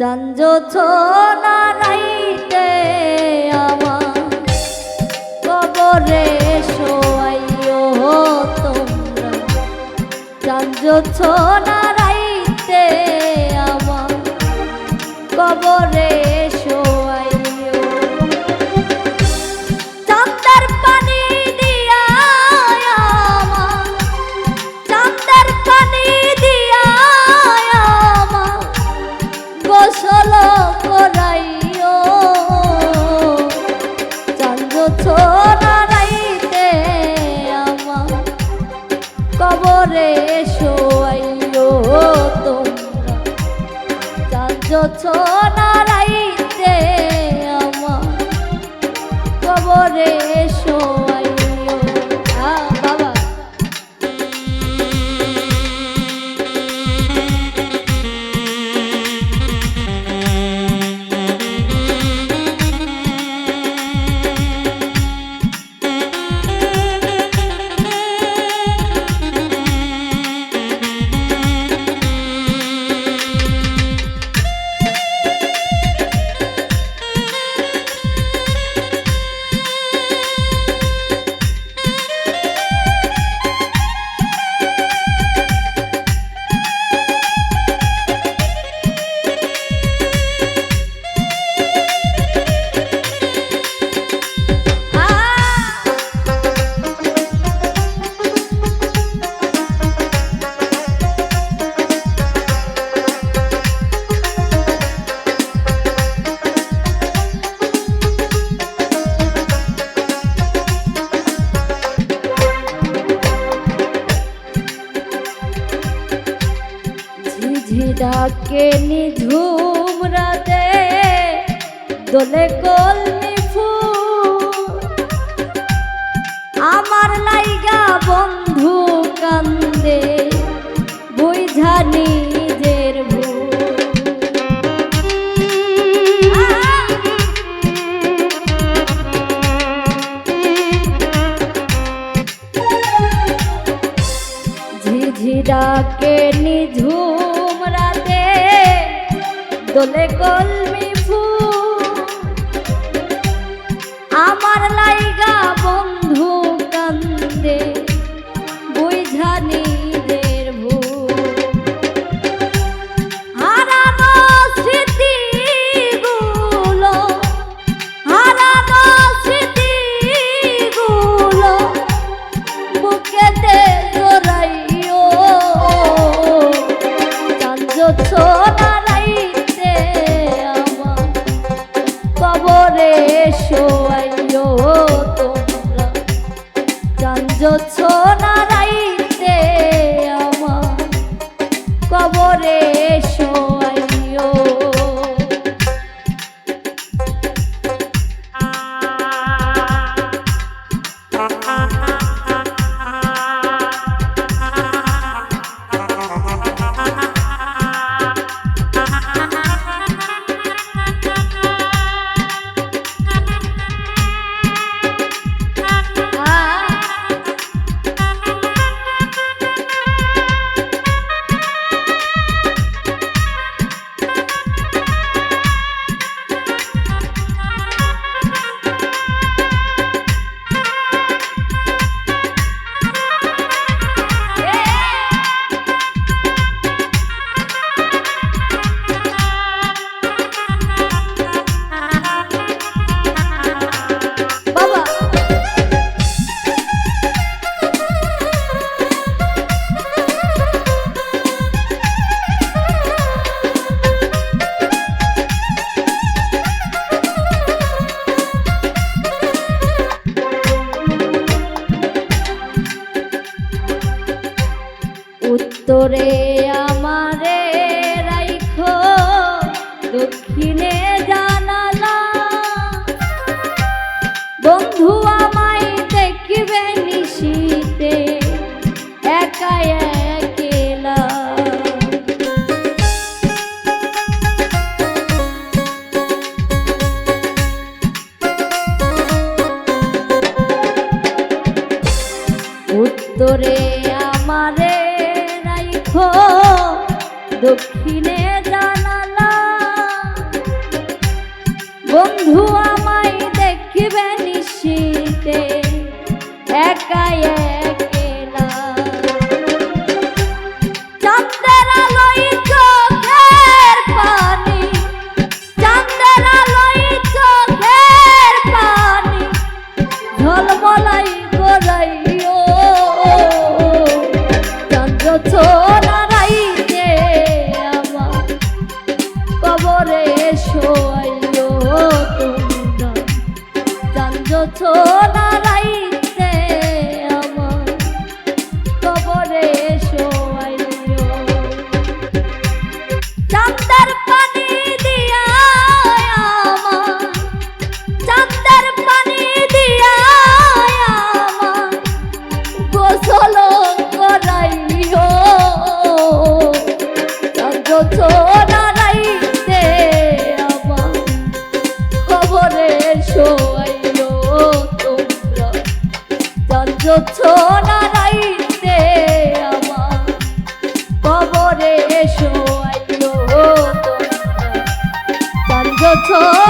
চাঞ্জ ছোনা রাইতে আমার কবরে শোয়াইও তোমরা। চাঞ্জো ছো না রাইতে আমার কবরে 저 ডাকে নিঝুম রাতে, দোলে কলমি ফুল। আমার লাইগা বন্ধু কান্দে, বুঝা নিজের ভুল। ঝিঝি ডাকে নিঝুম দোলে কলমি কবরে উত্তরে আমারে রাইখো দক্ষিণে জানালা। বন্ধু আমায় দেখবে নিশিতে একা দক্ষিণে জোছনা রাইতে আমার কবরে এসো আইলো তোমরা। চার জোছনা